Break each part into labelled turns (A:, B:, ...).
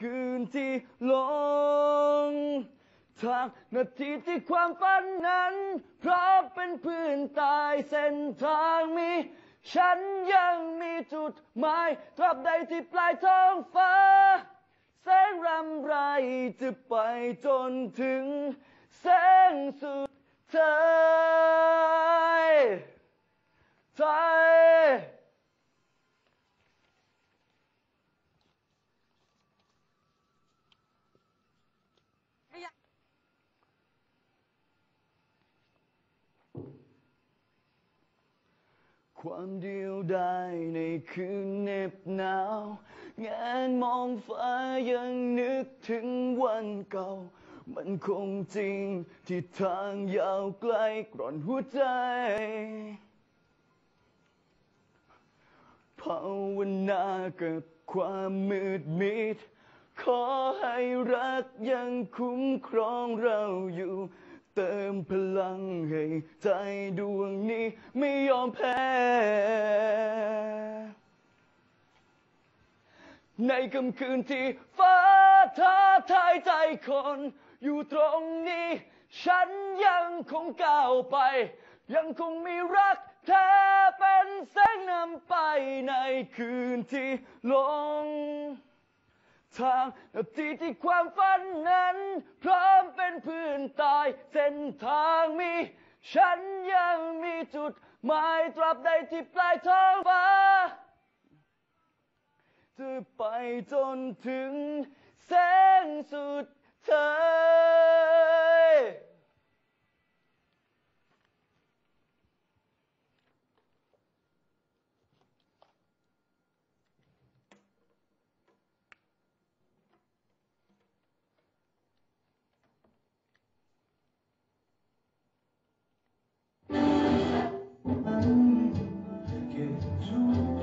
A: คืนที่ลงทางนาทีที่ความฝันนั้น เพราะเป็นพื้นตายเส้นทางมี ฉันยังมีจุดหมายตราบใดที่ปลายท้องฟ้า แสงรำไรจะไปจนถึง แสงสุดท้ายท้าย ความเดียวดายในคืนเหน็บหนาว งานมองฟ้ายังนึกถึงวันเก่า มันคงจริงที่ทางยาวไกลกร่อนหัวใจภาวนากับความมืดมิด ขอให้รักยังคุ้มครองเราอยู่ มพลังให้ใจดวงนี้ไม่ยอมแพ้ ในค่ำคืนที่ฟ้าท้าทายใจคน อยู่ตรงนี้ ฉันยังคงก้าวไป ยังคงมีรักเธอเป็นแสงนำไปในคืนที่ลง ทางนาทีที่ความฝันนั้นพร้อม ตาย เส้นทางมี ฉันยังมีจุดหมายตราบใดที่ปลายท้องฟ้าจะไปจนถึงแสงสุดท้าย
B: ก็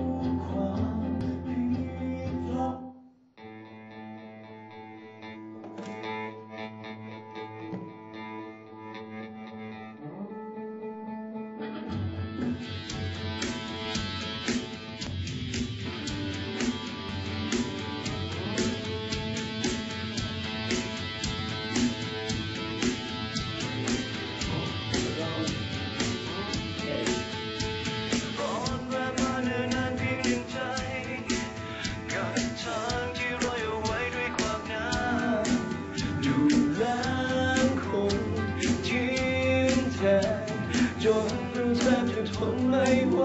B: นไม่ไหว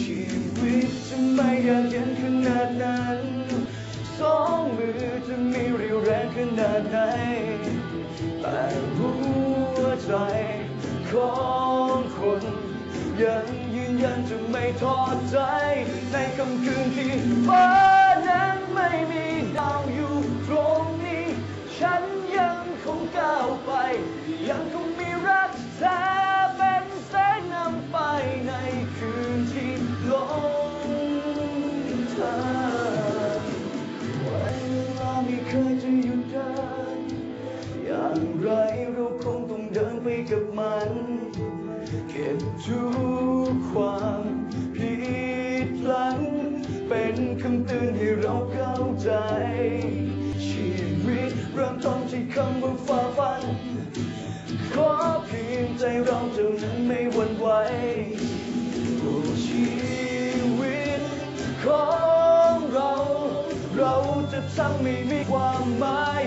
B: ชีวิตจะไม่ยากเย็นขนาดนั้นสองมือจะมีเรียวแรงขนาดไหนแต่หัวใจของคนยังยืนยันจะไม่ทอดใจในค่ำคืนที่ฟ้านั้นไม่มีดาว ไรเราคงต้องเดินไปกับมัน เก็บทุกความผิดพลั้งเป็นคำเตือนให้เราเข้าใจ ชีวิตเริ่มต้นที่คำว่าฝ่าฟัน ขอเพียงใจเราเท่านั้นไม่หวั่นไหวโอ้ชีวิตของเรา เราจะทำไม่มีความหมาย